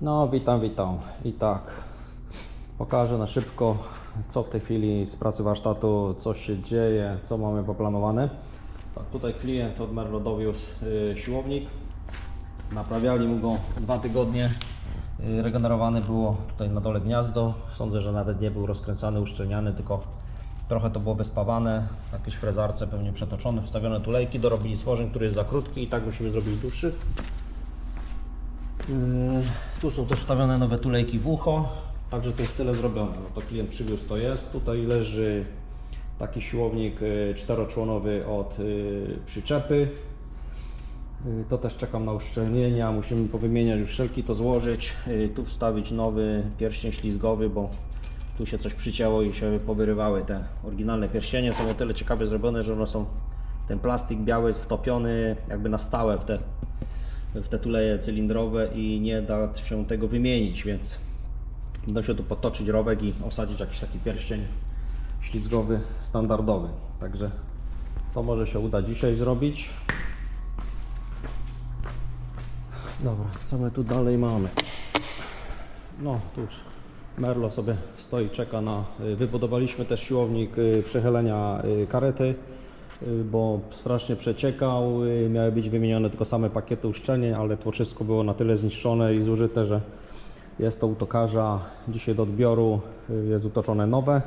No, witam, witam. I tak, pokażę na szybko, co w tej chwili z pracy warsztatu, co się dzieje, co mamy poplanowane. Tak, tutaj klient od Merlo dowiózł y, siłownik. Naprawiali mu go dwa tygodnie. Y, Regenerowane było tutaj na dole gniazdo. Sądzę, że nawet nie był rozkręcany, uszczelniany, tylko trochę to było wyspawane. W jakiejś frezarce pewnie przetoczone, wstawione tulejki. Dorobili stworzeń, który jest za krótki i tak musimy zrobić dłuższy. Yy, Tu są też wstawione nowe tulejki w ucho, także to jest tyle zrobione. No to klient przywiózł, to jest. Tutaj leży taki siłownik yy, czteroczłonowy od yy, przyczepy. To też czekam na uszczelnienia, musimy powymieniać już szelki, to złożyć. Tu wstawić nowy pierścień ślizgowy, bo tu się coś przycięło i się powyrywały te oryginalne pierścienie. Są o tyle ciekawie zrobione, że one są, ten plastik biały jest wtopiony jakby na stałe w te w te tuleje cylindrowe i nie da się tego wymienić, więc da się tu potoczyć rowek i osadzić jakiś taki pierścień ślizgowy standardowy. Także to może się uda dzisiaj zrobić. Dobra, co my tu dalej mamy? No, tu Merlo sobie stoi, czeka na. y, Wybudowaliśmy też siłownik y, przechylenia y, karety, bo strasznie przeciekał. y, Miały być wymienione tylko same pakiety uszczelnień, ale to wszystko było na tyle zniszczone i zużyte, że jest to u tokarza. Dzisiaj do odbioru y, jest utoczone nowe.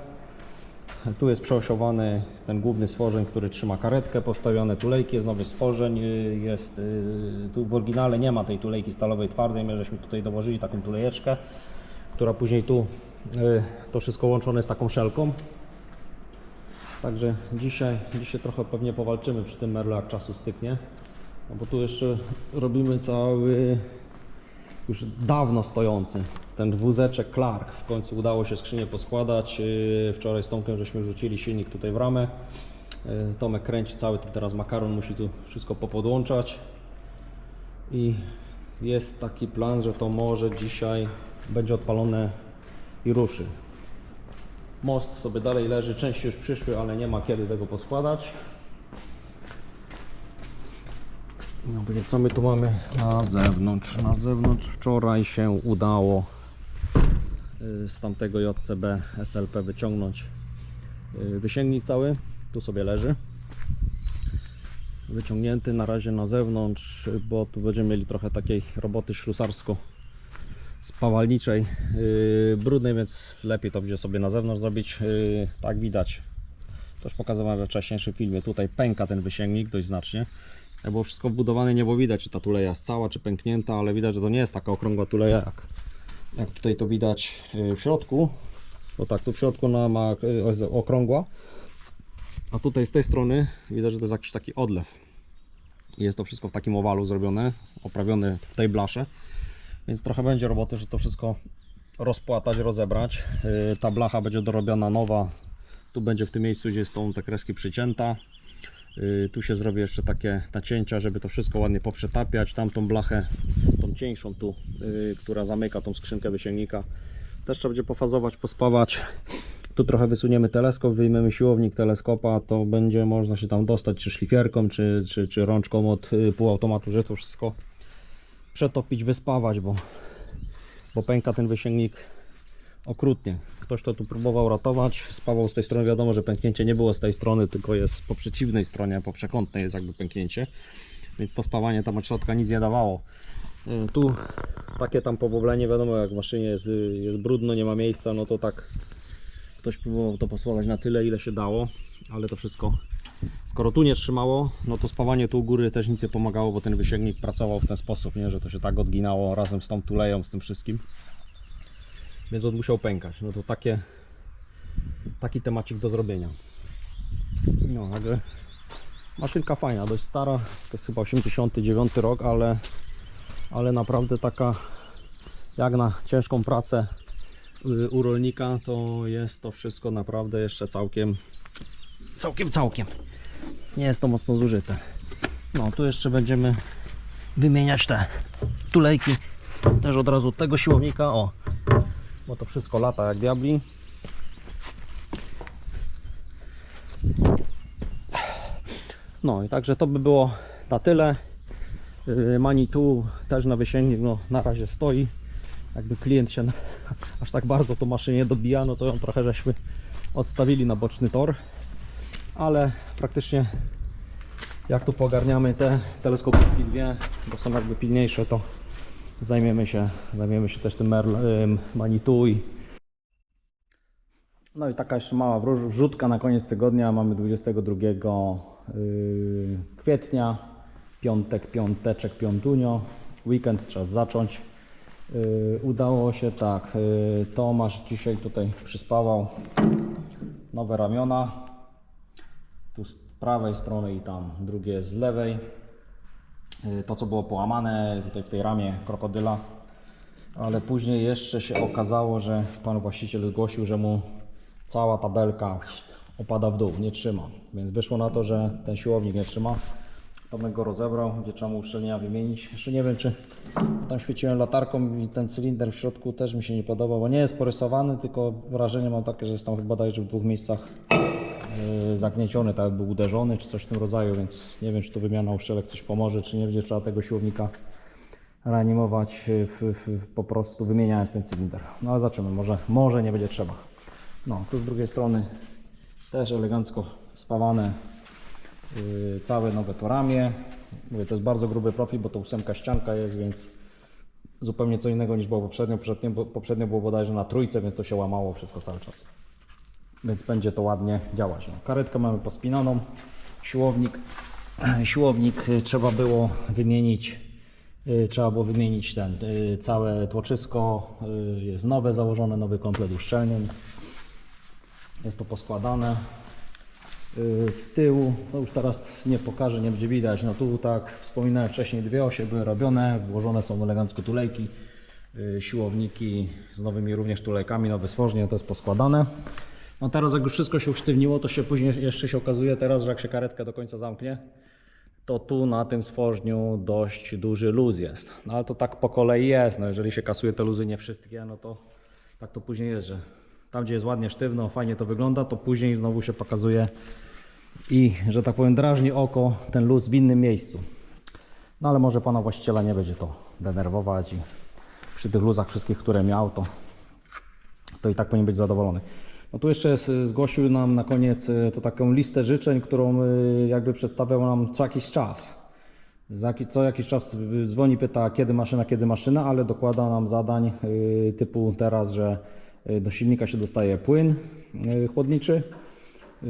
Tu jest przeosiowany ten główny stworzeń, który trzyma karetkę, postawione tulejki, jest nowy stworzeń, y, jest, y, tu w oryginale nie ma tej tulejki stalowej twardej, my żeśmy tutaj dołożyli taką tulejeczkę, która później tu y, to wszystko łączone z taką szelką. Także dzisiaj, dzisiaj trochę pewnie powalczymy przy tym merlu, jak czasu styknie, no bo tu jeszcze robimy cały już dawno stojący. Ten wózeczek Clark. W końcu udało się skrzynię poskładać. Yy, Wczoraj z Tomkiem żeśmy rzucili silnik tutaj w ramę. Yy, Tomek kręci cały ten teraz makaron, musi tu wszystko popodłączać. I jest taki plan, że to może dzisiaj będzie odpalone i ruszy. Most sobie dalej leży, części już przyszły, ale nie ma kiedy tego poskładać. Bo co my tu mamy na zewnątrz? Na zewnątrz wczoraj się udało y, z tamtego JCB SLP wyciągnąć y, wysięgnik cały. Tu sobie leży. Wyciągnięty na razie na zewnątrz, bo tu będziemy mieli trochę takiej roboty ślusarsko spawalniczej, yy, brudnej, więc lepiej to będzie sobie na zewnątrz zrobić. Yy, tak widać. To już pokazywałem we wcześniejszym filmie. Tutaj pęka ten wysięgnik dość znacznie. Było wszystko wbudowane, nie było widać, czy ta tuleja jest cała, czy pęknięta, ale widać, że to nie jest taka okrągła tuleja, jak, jak tutaj to widać yy, w środku. Bo tak, tu w środku ona ma yy, okrągła, a tutaj z tej strony widać, że to jest jakiś taki odlew. I Jest to wszystko w takim owalu zrobione, oprawione w tej blasze. Więc trochę będzie roboty, że to wszystko rozpłatać, rozebrać. Yy, Ta blacha będzie dorobiona nowa. Tu będzie w tym miejscu, gdzie są te kreski przycięta. Yy, Tu się zrobi jeszcze takie nacięcia, żeby to wszystko ładnie poprzetapiać. Tamtą blachę, tą cieńszą tu, yy, która zamyka tą skrzynkę wysięgnika, też trzeba będzie pofazować, pospawać. Tu trochę wysuniemy teleskop, wyjmiemy siłownik teleskopa, to będzie można się tam dostać czy szlifierką, czy, czy, czy rączką od półautomatu, że to wszystko przetopić, wyspawać, bo, bo pęka ten wysięgnik okrutnie. Ktoś to tu próbował ratować, spawał z tej strony, wiadomo, że pęknięcie nie było z tej strony, tylko jest po przeciwnej stronie, po przekątnej jest jakby pęknięcie, więc to spawanie tam od środka nic nie dawało. Y, Tu takie tam poboblenie, wiadomo, jak w maszynie jest, y, jest brudno, nie ma miejsca, no to tak ktoś próbował to pospawać na tyle, ile się dało, ale to wszystko Skoro tu nie trzymało, no to spawanie tu u góry też nic nie pomagało, bo ten wysięgnik pracował w ten sposób, nie? że to się tak odginało razem z tą tuleją, z tym wszystkim. Więc on musiał pękać. No to takie, taki temacik do zrobienia. No, także maszynka fajna, dość stara, to jest chyba 89 rok, ale, ale naprawdę taka jak na ciężką pracę y, u rolnika, to jest to wszystko naprawdę jeszcze całkiem całkiem, całkiem. Nie jest to mocno zużyte. No, tu jeszcze będziemy wymieniać te tulejki. Też od razu tego siłownika, o. Bo to wszystko lata jak diabli. No i także to by było na tyle. Yy, Manitou też na wysięgnik, no na razie stoi. jakby klient się aż tak bardzo to maszynie dobija, no to ją trochę żeśmy odstawili na boczny tor, ale praktycznie jak tu pogarniamy te teleskopiki dwie, bo są jakby pilniejsze, to zajmiemy się, zajmiemy się też tym Manitou i no i taka jeszcze mała wrzutka na koniec tygodnia. Mamy 22 yy, kwietnia, piątek, piąteczek, piątunio. Weekend trzeba zacząć. Yy, udało się tak. Yy, Tomasz dzisiaj tutaj przyspawał nowe ramiona. Tu z prawej strony i tam drugie z lewej. Yy, To co było połamane tutaj w tej ramie krokodyla. Ale później jeszcze się okazało, że pan właściciel zgłosił, że mu cała tabelka opada w dół, nie trzyma. Więc wyszło na to, że ten siłownik nie trzyma. Tomek go rozebrał, gdzie trzeba mu uszczelnienia wymienić. Jeszcze nie wiem, czy tam świeciłem latarką i ten cylinder w środku też mi się nie podoba, bo nie jest porysowany, tylko wrażenie mam takie, że jest tam chyba w dwóch miejscach zagnieciony, tak jakby uderzony, czy coś w tym rodzaju, więc nie wiem, czy tu wymiana uszczelek coś pomoże, czy nie będzie trzeba tego siłownika reanimować y, w, w, po prostu wymieniając ten cylinder. No ale zobaczymy, może, może nie będzie trzeba. No, tu z drugiej strony też elegancko spawane yy, całe nowe to ramię. Mówię, to jest bardzo gruby profil, bo to ósemka ścianka jest, więc zupełnie co innego niż było poprzednio. Poprzednio, poprzednio było bodajże na trójce, więc to się łamało wszystko cały czas. Więc będzie to ładnie działać. No, karetkę mamy pospinaną, siłownik, siłownik y, trzeba było wymienić y, trzeba było wymienić ten y, całe tłoczysko. Jest nowe założone, nowy komplet uszczelnień. Jest to poskładane. Z tyłu, to już teraz nie pokażę, nie będzie widać, no tu tak wspominałem wcześniej dwie osie były robione, włożone są elegancko tulejki, siłowniki z nowymi również tulejkami, nowe stworzenie, to jest poskładane. No teraz jak już wszystko się usztywniło, to się później jeszcze się okazuje teraz, że jak się karetka do końca zamknie, to tu na tym stworzniu dość duży luz jest. No ale to tak po kolei jest, no jeżeli się kasuje te luzy nie wszystkie, no to tak to później jest, że tam gdzie jest ładnie sztywno, fajnie to wygląda, to później znowu się pokazuje i, że tak powiem, drażni oko ten luz w innym miejscu. No ale może pana właściciela nie będzie to denerwować i przy tych luzach wszystkich, które miał, to, to i tak powinien być zadowolony. No tu jeszcze zgłosił nam na koniec y, to taką listę życzeń, którą y, jakby przedstawiał nam co jakiś czas. Co jakiś czas y, dzwoni, pyta kiedy maszyna, kiedy maszyna, ale dokłada nam zadań typu teraz, że do silnika się dostaje płyn chłodniczy. Y,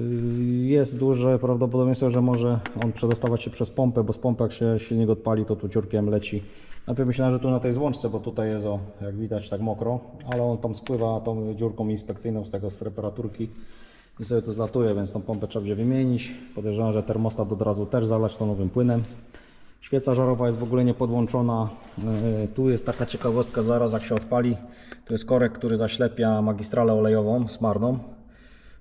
Jest duże prawdopodobieństwo, że może on przedostawać się przez pompę, bo z pompy jak się silnik odpali, to tu ciurkiem leci. Najpierw myślałem, że tu na tej złączce, bo tutaj jest o, jak widać tak mokro, ale on tam spływa tą dziurką inspekcyjną z tego z temperaturki i sobie to zlatuje, więc tą pompę trzeba będzie wymienić. Podejrzewam, że termostat od razu też zalać to nowym płynem. Świeca żarowa jest w ogóle niepodłączona. Yy, Tu jest taka ciekawostka, zaraz jak się odpali, to jest korek, który zaślepia magistralę olejową smarną.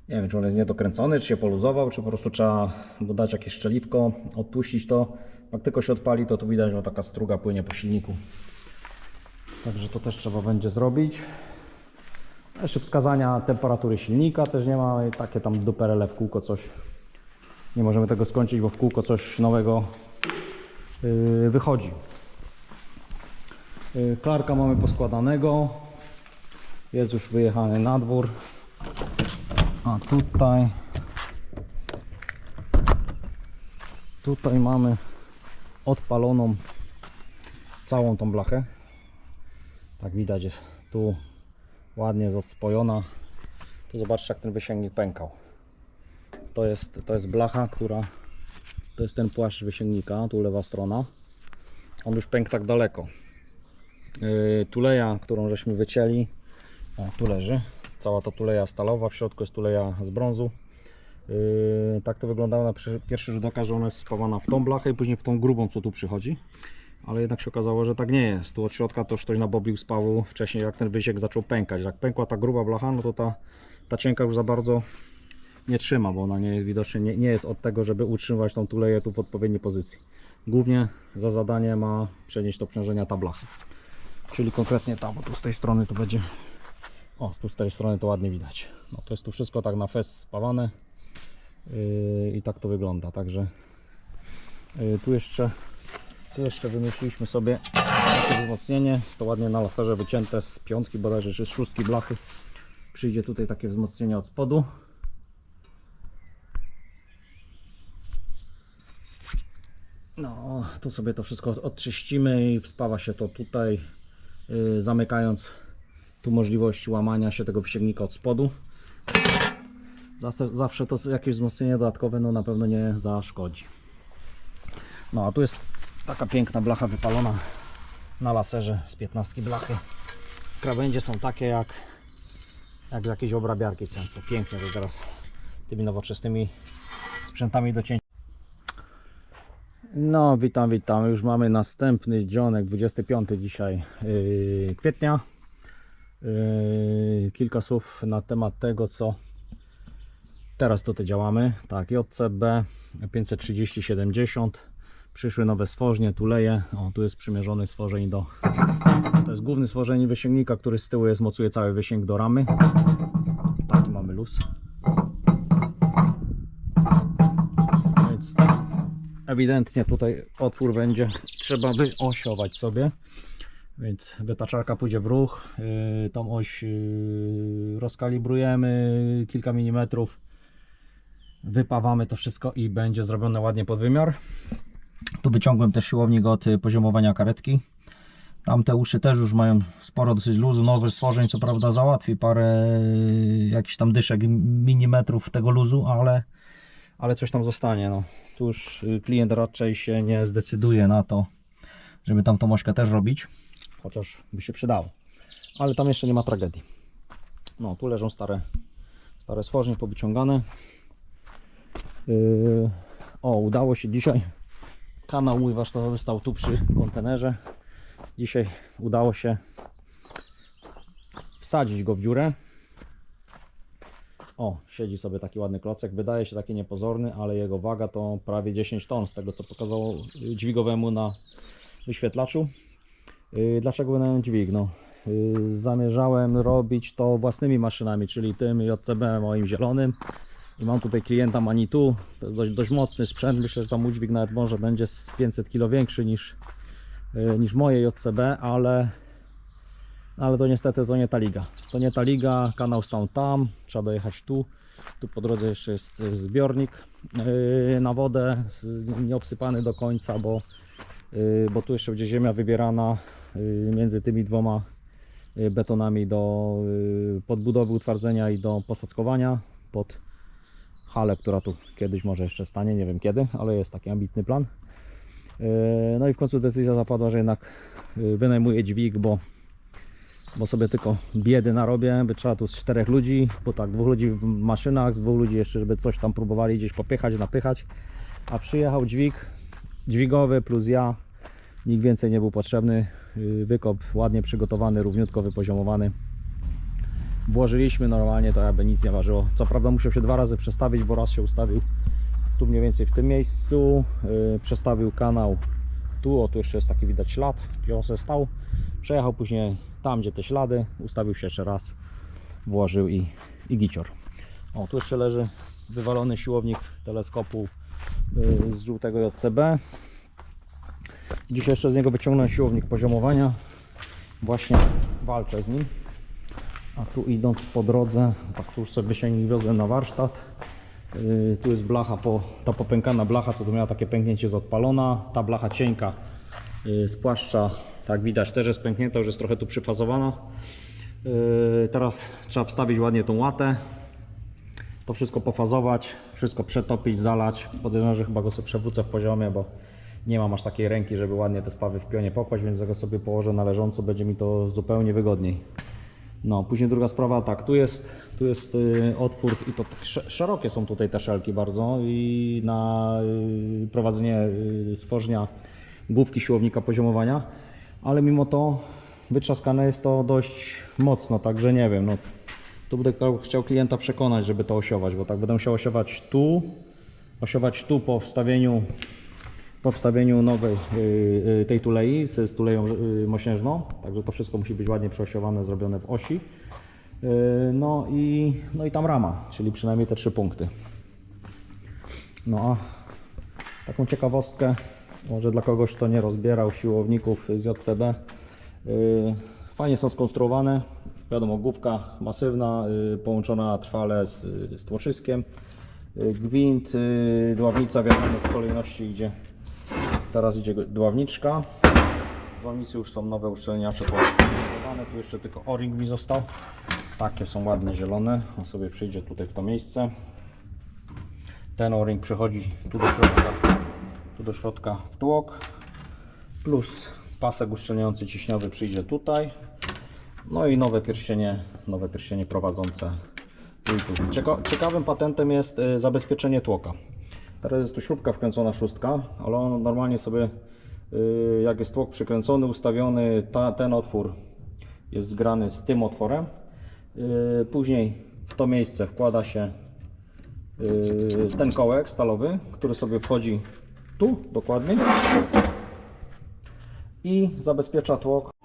Nie wiem, czy on jest niedokręcony, czy się poluzował, czy po prostu trzeba dodać jakieś szczeliwko, odpuścić to. Jak tylko się odpali, to tu widać, że taka struga płynie po silniku. Także to też trzeba będzie zrobić. Jeszcze wskazania temperatury silnika też nie ma. I takie tam duperele w kółko coś. Nie możemy tego skończyć, bo w kółko coś nowego yy, wychodzi. Yy, Klarka mamy poskładanego. Jest już wyjechany na dwór. A tutaj tutaj mamy odpaloną całą tą blachę. Tak widać jest tu ładnie jest odspojona. Tu zobaczcie jak ten wysięgnik pękał. To jest, to jest blacha, która to jest ten płaszcz wysięgnika, tu lewa strona. On już pękł tak daleko. Yy, tuleja, którą żeśmy wycięli, o, tu leży. Cała ta tuleja stalowa, w środku jest tuleja z brązu. Yy, tak to wyglądało na pierwszy rzut oka, że ona jest spawana w tą blachę i później w tą grubą, co tu przychodzi. Ale jednak się okazało, że tak nie jest. Tu od środka to ktoś nabobił spawu wcześniej, jak ten wysiek zaczął pękać. Jak pękła ta gruba blacha, no to ta, ta cienka już za bardzo nie trzyma, bo ona nie jest widocznie nie, nie jest od tego, żeby utrzymywać tą tuleję tu w odpowiedniej pozycji. Głównie za zadanie ma przenieść to obciążenia ta blacha. Czyli konkretnie ta, bo tu z tej strony to będzie o, tu z tej strony to ładnie widać. No to jest tu wszystko tak na fest spawane yy, i tak to wygląda. Także yy, tu jeszcze Tu jeszcze wymyśliliśmy sobie takie wzmocnienie. Jest to ładnie na laserze wycięte z piątki bodajże, czy z szóstki blachy. Przyjdzie tutaj takie wzmocnienie od spodu. No, tu sobie to wszystko odczyścimy i wspawa się to tutaj, yy, zamykając tu możliwość łamania się tego wyścignika od spodu. Zawsze, to jakieś wzmocnienie dodatkowe no na pewno nie zaszkodzi. No a tu jest taka piękna blacha wypalona na laserze z 15 blachy. Krawędzie są takie jak, jak z jakiejś obrabiarki CNC. Pięknie to teraz tymi nowoczesnymi sprzętami do cięcia. No witam, witam. Już mamy następny dzionek, 25 dzisiaj yy, kwietnia. Yy, kilka słów na temat tego, co teraz tutaj działamy. Tak, JCB 530-70. Przyszły nowe stworzenie, tuleje. O, tu jest przymierzony stworzeń do. To jest główny stworzeń wysięgnika, który z tyłu jest, mocuje cały wysięg do ramy. Taki mamy luz. Więc ewidentnie tutaj otwór będzie trzeba wyosiować sobie. Więc wytaczarka pójdzie w ruch. Yy, tą oś yy, rozkalibrujemy kilka milimetrów. Wypawamy to wszystko i będzie zrobione ładnie pod wymiar. Tu wyciągłem też siłownik od y, poziomowania karetki. Tamte uszy też już mają sporo dosyć luzu. Nowy stworzeń co prawda załatwi parę y, jakichś tam dyszek, milimetrów tego luzu, ale, ale coś tam zostanie. No. Tu już y, klient raczej się nie zdecyduje na to, żeby tam tą ośkę też robić. Chociaż by się przydało. Ale tam jeszcze nie ma tragedii. No, tu leżą stare, stare stworzenie powyciągane. Yy, o, udało się dzisiaj. Kanał mój warsztatowy stał tu przy kontenerze. Dzisiaj udało się wsadzić go w dziurę. O, siedzi sobie taki ładny klocek. Wydaje się taki niepozorny, ale jego waga to prawie 10 ton z tego co pokazało dźwigowemu na wyświetlaczu. Yy, Dlaczego wynająłem dźwig? No, yy, zamierzałem robić to własnymi maszynami, czyli tym JCB moim zielonym. I mam tutaj klienta Manitu, dość, dość mocny sprzęt, myślę, że tam udźwig nawet może będzie z 500 kg większy niż, yy, niż moje JCB, ale, ale to niestety to nie ta liga. To nie ta liga, kanał stał tam, trzeba dojechać tu. Tu po drodze jeszcze jest zbiornik na wodę, nieobsypany do końca, bo, bo tu jeszcze będzie ziemia wybierana yy, między tymi dwoma yy, betonami do podbudowy utwardzenia i do posadzkowania pod halę, która tu kiedyś może jeszcze stanie, nie wiem kiedy, ale jest taki ambitny plan. No i w końcu decyzja zapadła, że jednak wynajmuję dźwig, bo, bo sobie tylko biedy narobię, by trzeba tu z czterech ludzi, bo tak, dwóch ludzi w maszynach, z dwóch ludzi jeszcze, żeby coś tam próbowali gdzieś popychać, napychać, a przyjechał dźwig, dźwigowy plus ja, nikt więcej nie był potrzebny, Yy, wykop ładnie przygotowany, równiutko wypoziomowany. Włożyliśmy normalnie, to jakby nic nie ważyło. Co prawda musiał się dwa razy przestawić, bo raz się ustawił tu mniej więcej w tym miejscu, yy, przestawił kanał tu, o tu jeszcze jest taki widać ślad, gdzie on stał. Przejechał później tam, gdzie te ślady, ustawił się jeszcze raz, włożył i, i gicior. O, tu jeszcze leży wywalony siłownik teleskopu z żółtego JCB. Dzisiaj jeszcze z niego wyciągnąłem siłownik poziomowania. Właśnie walczę z nim. A tu idąc po drodze, tak tu już sobie wysięgnik wiozłem na warsztat. Yy, tu jest blacha, po, ta popękana blacha, co tu miała takie pęknięcie jest odpalona. Ta blacha cienka yy, z płaszcza, tak widać, też jest pęknięta, już jest trochę tu przyfazowana. Yy, teraz trzeba wstawić ładnie tą łatę. To wszystko pofazować, wszystko przetopić, zalać. Podejrzewam, że chyba go sobie przewrócę w poziomie, bo nie mam aż takiej ręki, żeby ładnie te spawy w pionie pokłaść, więc jak go sobie położę na leżąco, będzie mi to zupełnie wygodniej. No, później druga sprawa, tak, tu jest, tu jest y, otwór i to tak sz- szerokie są tutaj te szelki bardzo i na y, prowadzenie y, stworzenia główki siłownika poziomowania, ale mimo to wytrzaskane jest to dość mocno, także nie wiem, no, tu będę chciał- klienta przekonać, żeby to osiować, bo tak będę musiał osiować tu, osiować tu po wstawieniu po wstawieniu nowej y, y, tej tulei z, z tuleją y, mośnieżną, także to wszystko musi być ładnie przeosiowane, zrobione w osi. Y, No i, no i tam rama, czyli przynajmniej te trzy punkty. No a taką ciekawostkę Może dla kogoś, kto nie rozbierał siłowników z JCB. Yy, Fajnie są skonstruowane. Wiadomo, główka masywna, yy, połączona trwale z, z tłoczyskiem. Yy, Gwint, dławnica, wiadomo w kolejności idzie. Teraz idzie dławniczka. Dławnicy już są nowe uszczelniacze. Tu jeszcze tylko o-ring mi został. Takie są ładne, zielone. On sobie przyjdzie tutaj w to miejsce. Ten o-ring przychodzi tu do środka, tu do środka w tłok. Plus pasek uszczelniający ciśniowy przyjdzie tutaj. No i nowe pierścienie, nowe pierścienie prowadzące ciekawym patentem jest y, zabezpieczenie tłoka. Teraz jest tu śrubka wkręcona szóstka, ale on normalnie sobie, y, jak jest tłok przykręcony, ustawiony, ta, ten otwór jest zgrany z tym otworem. Y, Później w to miejsce wkłada się ten kołek stalowy, który sobie wchodzi tu dokładnie i zabezpiecza tłok.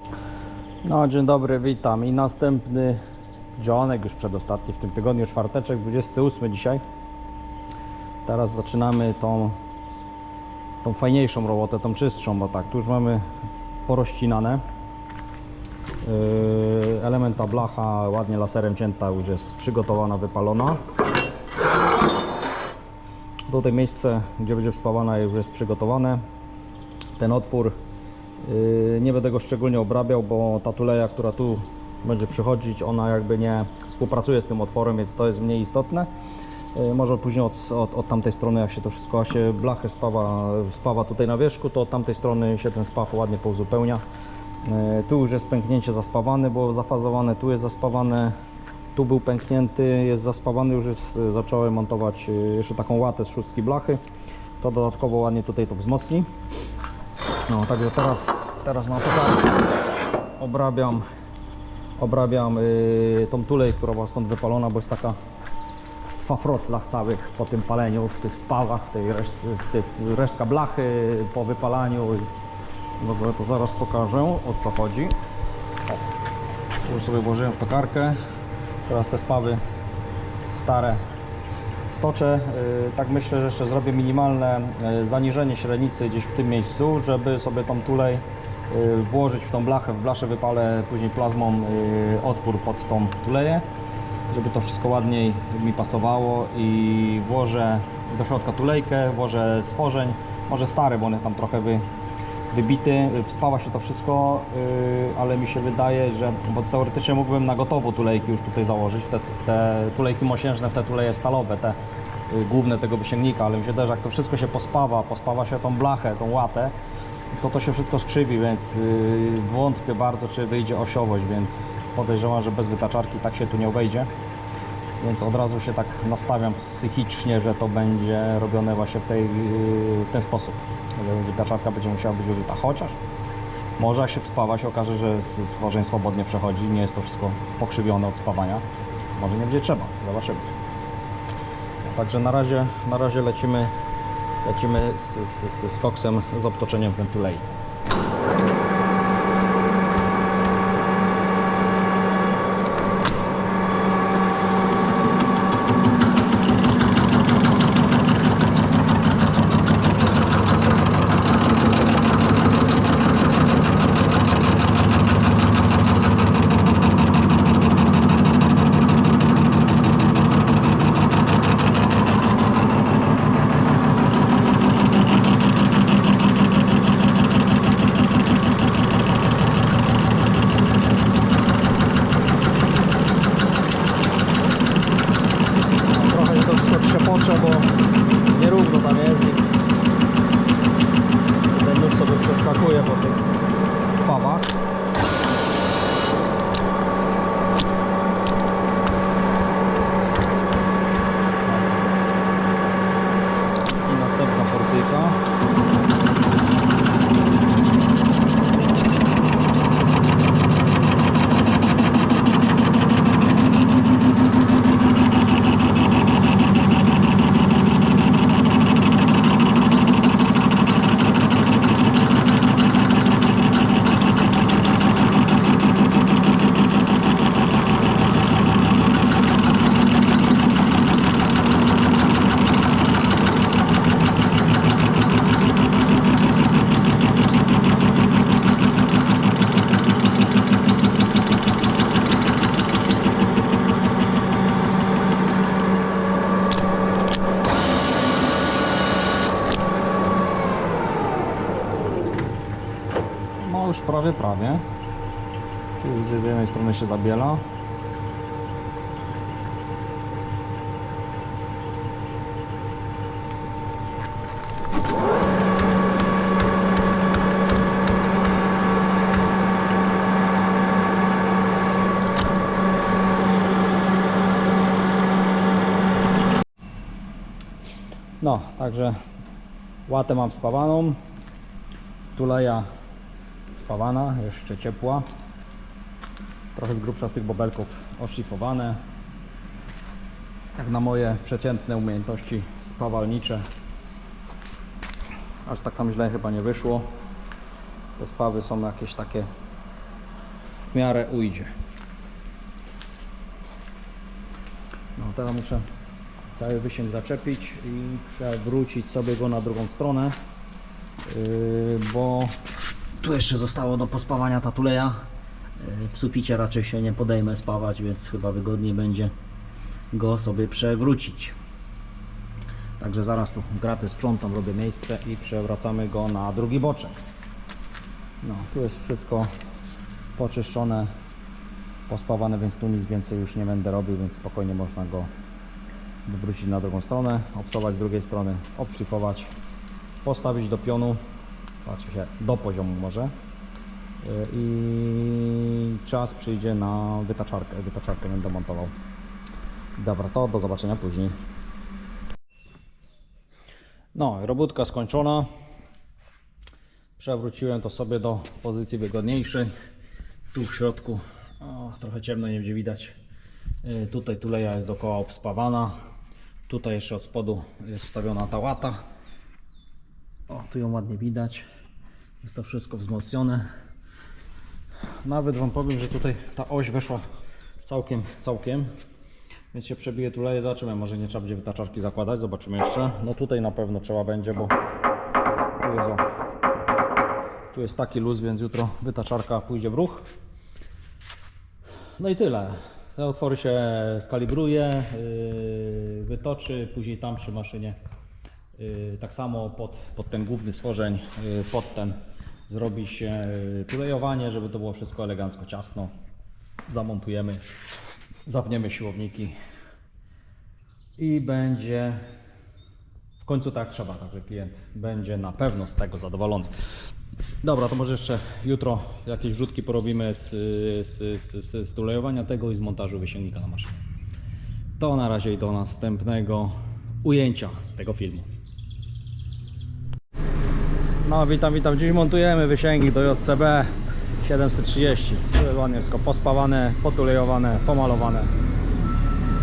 No, dzień dobry, witam. I następny dzionek, już przedostatni w tym tygodniu, czwarteczek, 28 dzisiaj. Teraz zaczynamy tą, tą fajniejszą robotę, tą czystszą, bo tak, tu już mamy porozcinane. Yy, Elementa blacha ładnie laserem cięta już jest przygotowana, wypalona. Tutaj miejsce, gdzie będzie wspawana już jest przygotowane. Ten otwór Nie będę go szczególnie obrabiał, bo ta tuleja, która tu będzie przychodzić, ona jakby nie współpracuje z tym otworem, więc to jest mniej istotne. Yy, Może później od, od, od tamtej strony, jak się to wszystko, jak się blachę spawa, spawa tutaj na wierzchu, to od tamtej strony się ten spaw ładnie pouzupełnia. Yy, Tu już jest pęknięcie zaspawany, bo zafazowane, tu jest zaspawane, tu był pęknięty, jest zaspawany, już jest, yy, zacząłem montować yy, jeszcze taką łatę z szóstki blachy. To dodatkowo ładnie tutaj to wzmocni. No, także teraz, teraz na totalce obrabiam, obrabiam yy, tą tulej, która była stąd wypalona, bo jest taka w fafroclach całych po tym paleniu, w tych spawach, w tej reszt, w tych, resztka blachy po wypalaniu. W ogóle to zaraz pokażę o co chodzi. O, już sobie włożyłem w tokarkę. Teraz te spawy stare stoczę. Y, Tak myślę, że jeszcze zrobię minimalne y, zaniżenie średnicy gdzieś w tym miejscu, żeby sobie tą tulej y, włożyć w tą blachę. W blaszę wypalę później plazmą otwór pod tą tuleję, żeby to wszystko ładniej mi pasowało i włożę do środka tulejkę, włożę stworzeń, może stary, bo on jest tam trochę wy, wybity, wspawa się to wszystko, yy, ale mi się wydaje, że, bo teoretycznie mógłbym na gotowo tulejki już tutaj założyć, te, te tulejki mosiężne, w te tuleje stalowe, te yy, główne tego wysięgnika, ale mi się jak to wszystko się pospawa, pospawa się tą blachę, tą łatę, to to się wszystko skrzywi, więc yy, wątpię bardzo, czy wyjdzie osiowość, więc podejrzewam, że bez wytaczarki tak się tu nie obejdzie. Więc od razu się tak nastawiam psychicznie, że to będzie robione właśnie w, tej, w ten sposób. Że Wytaczarka będzie musiała być użyta, chociaż może jak się wspawa się okaże, że s- stworzenie swobodnie przechodzi, nie jest to wszystko pokrzywione od spawania. Może nie będzie trzeba, zobaczymy. Także na razie, na razie lecimy, lecimy z, z, z, koksem z obtoczeniem wentulei. Prawie, prawie. Tu widzę z jednej strony się zabiela. No, także łatę mam spawaną. Tuleja spawana, jeszcze ciepła. Trochę z grubsza z tych bobelków oszlifowane. Jak na moje przeciętne umiejętności spawalnicze. Aż tak tam źle chyba nie wyszło. Te spawy są jakieś takie w miarę ujdzie. No teraz muszę cały wysięg zaczepić i przewrócić sobie go na drugą stronę, yy, bo tu jeszcze zostało do pospawania ta tuleja. Yy, W suficie raczej się nie podejmę spawać, więc chyba wygodniej będzie go sobie przewrócić. Także zaraz tu graty sprzątam, robię miejsce i przewracamy go na drugi boczek. No, tu jest wszystko poczyszczone, pospawane, więc tu nic więcej już nie będę robił, więc spokojnie można go wywrócić na drugą stronę, obsować z drugiej strony, obszlifować, postawić do pionu, się, do poziomu może Yy, i czas przyjdzie na wytaczarkę, wytaczarkę będę montował. Dobra, to do zobaczenia później. No, robótka skończona. Przewróciłem to sobie do pozycji wygodniejszej. Tu w środku, o, trochę ciemno, nie będzie widać. Y, Tutaj tuleja jest dookoła obspawana. Tutaj jeszcze od spodu jest wstawiona ta łata. O, tu ją ładnie widać. Jest to wszystko wzmocnione. Nawet Wam powiem, że tutaj ta oś weszła całkiem, całkiem. Więc się przebije tuleje, zobaczymy. Może nie trzeba będzie wytaczarki zakładać, zobaczymy jeszcze. No tutaj na pewno trzeba będzie, bo tu jest, tu jest taki luz, więc jutro wytaczarka pójdzie w ruch. No i tyle. Te otwory się skalibruje, yy, wytoczy, później tam przy maszynie yy, tak samo pod, pod ten główny stworzeń, yy, pod ten zrobi się yy, tulejowanie, żeby to było wszystko elegancko ciasno. Zamontujemy, zapniemy siłowniki i będzie w końcu tak trzeba, także klient będzie na pewno z tego zadowolony. Dobra, to może jeszcze jutro jakieś wrzutki porobimy z, z, z, z, z tulejowania tego i z montażu wysięgnika na maszynie. To na razie i do następnego ujęcia z tego filmu. No witam, witam. Dziś montujemy wysięgnik do JCB 730. Tu jest ładnie wszystko pospawane, potulejowane, pomalowane.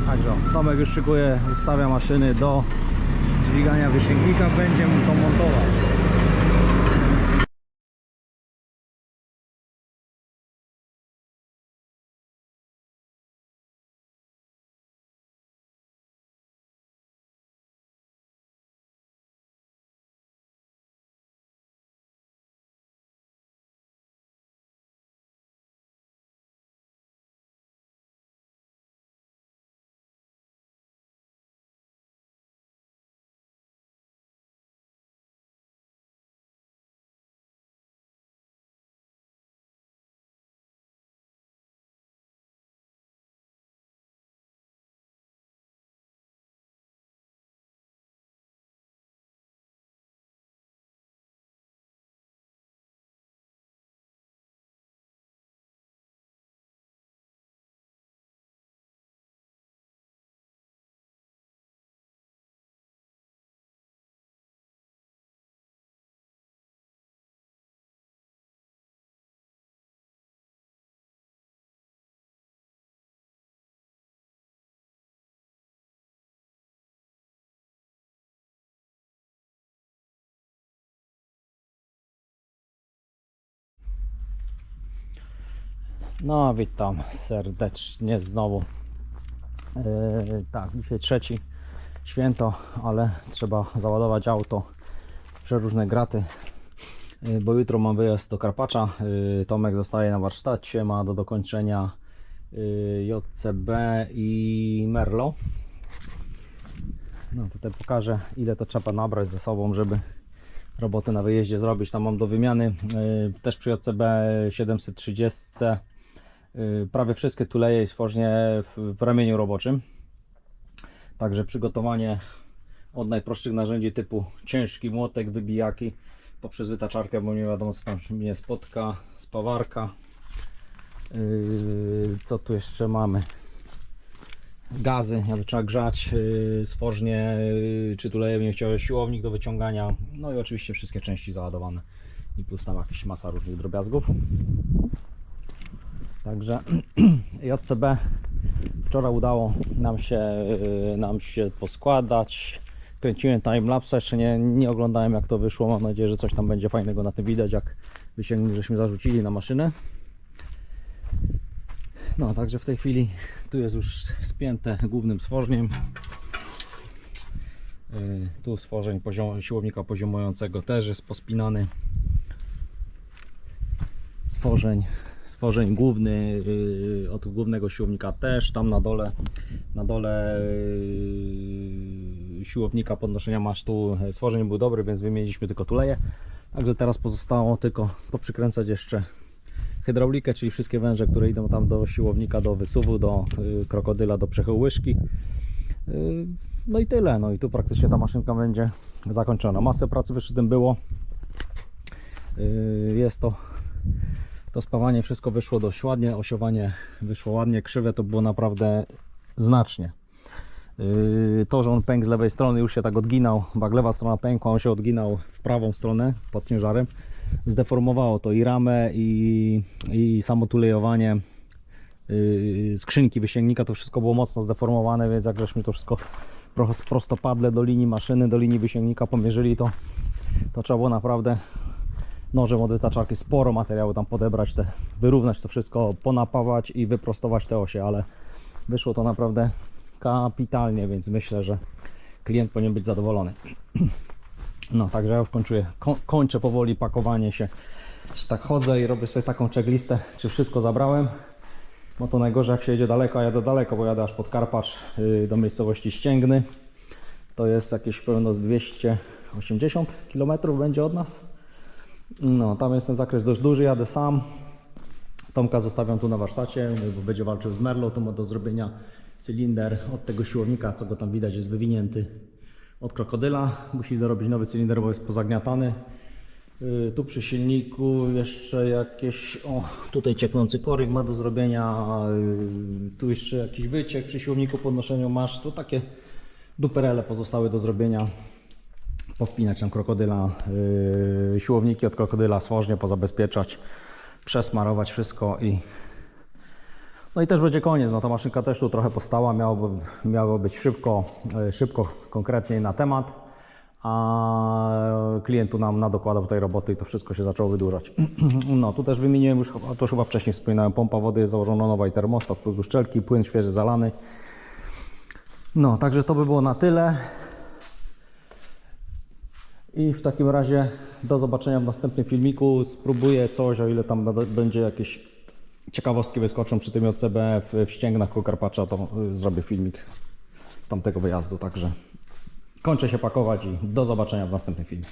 Także Tomek już szykuje, ustawia maszyny do dźwigania wysięgnika. Będzie mu to montować. No, witam serdecznie znowu. Yy, tak, dzisiaj trzeci święto, ale trzeba załadować auto w przeróżne graty, yy, bo jutro mam wyjazd do Karpacza. Yy, Tomek zostaje na warsztacie, ma do dokończenia yy, JCB i Merlo. No tutaj pokażę ile to trzeba nabrać ze sobą, żeby roboty na wyjeździe zrobić. Tam mam do wymiany y, też przy JCB 730 y, prawie wszystkie tuleje i stworzenie w, ramieniu roboczym. Także przygotowanie od najprostszych narzędzi typu ciężki młotek, wybijaki poprzez wytaczarkę, bo nie wiadomo co tam mnie spotka, spawarka. Yy, co tu jeszcze mamy? Gazy, jakby trzeba grzać, yy, stworznie, yy, czy tuleje nie chciały siłownik do wyciągania, no i oczywiście wszystkie części załadowane i plus tam jakaś masa różnych drobiazgów. Także JCB wczoraj udało nam się, yy, nam się poskładać. Kręciłem timelapse, jeszcze nie, nie oglądałem jak to wyszło. Mam nadzieję, że coś tam będzie fajnego na tym widać, jak wysięgnik żeśmy zarzucili na maszynę. No, także w tej chwili tu jest już spięte głównym stworzeniem. Yy, Tu stworzeń poziom, siłownika poziomującego też jest pospinany. Stworzeń, stworzeń główny yy, od głównego siłownika też. Tam na dole, na dole yy, siłownika podnoszenia masztu yy, stworzeń był dobry, więc wymieniliśmy tylko tuleje. Także teraz pozostało tylko poprzykręcać jeszcze hydraulikę, czyli wszystkie węże, które idą tam do siłownika, do wysuwu, do y, krokodyla, do przechyłu łyżki. Y, No i tyle. No i tu praktycznie ta maszynka będzie zakończona. Masę pracy przy tym było. Y, Jest to to spawanie, wszystko wyszło dość ładnie, osiowanie wyszło ładnie, krzywe to było naprawdę znacznie. Yy, To, że on pękł z lewej strony, już się tak odginał, bo jak lewa strona pękła, on się odginał w prawą stronę pod ciężarem. Zdeformowało to i ramę, i, i samo tulejowanie yy, skrzynki wysięgnika, to wszystko było mocno zdeformowane, więc jak żeśmy to wszystko pro- prostopadle do linii maszyny, do linii wysięgnika pomierzyli, to, to trzeba było naprawdę nożem od wytaczarki sporo materiału tam podebrać, te, wyrównać to wszystko, ponapawać i wyprostować te osie, ale wyszło to naprawdę kapitalnie, więc myślę, że klient powinien być zadowolony. No, także ja już kończę, ko kończę powoli pakowanie się. Już tak chodzę i robię sobie taką checklistę, czy wszystko zabrałem. Bo to najgorzej jak się jedzie daleko, a jadę daleko, bo jadę aż pod Karpacz yy, do miejscowości Ścięgny. To jest jakieś pewno z 280 km będzie od nas. No, tam jest ten zakres dość duży, jadę sam. Tomka zostawiam tu na warsztacie, bo będzie walczył z Merlą, to ma do zrobienia cylinder od tego siłownika, co go tam widać, jest wywinięty od krokodyla. Musi dorobić nowy cylinder, bo jest pozagniatany. Yy, Tu przy silniku jeszcze jakieś, o tutaj cieknący koryk ma do zrobienia, yy, tu jeszcze jakiś wyciek przy siłowniku podnoszeniu masz, tu takie duperele pozostały do zrobienia powpinać tam krokodyla, yy, siłowniki od krokodyla, słożnie pozabezpieczać, przesmarować wszystko i no i też będzie koniec, no ta maszynka też tu trochę postała, miało, być szybko, yy, szybko, konkretniej na temat, a klient tu nam nadokładał tej roboty i to wszystko się zaczęło wydłużać. No tu też wymieniłem już, to już chyba wcześniej wspominałem, pompa wody jest założona nowa i termostat plus uszczelki, płyn świeży zalany. No, także to by było na tyle. I w takim razie do zobaczenia w następnym filmiku. Spróbuję coś, o ile tam będzie jakieś ciekawostki wyskoczą przy tym JCB w, ścięgnach koło Karpacza, to y, zrobię filmik z tamtego wyjazdu. Także kończę się pakować i do zobaczenia w następnym filmie.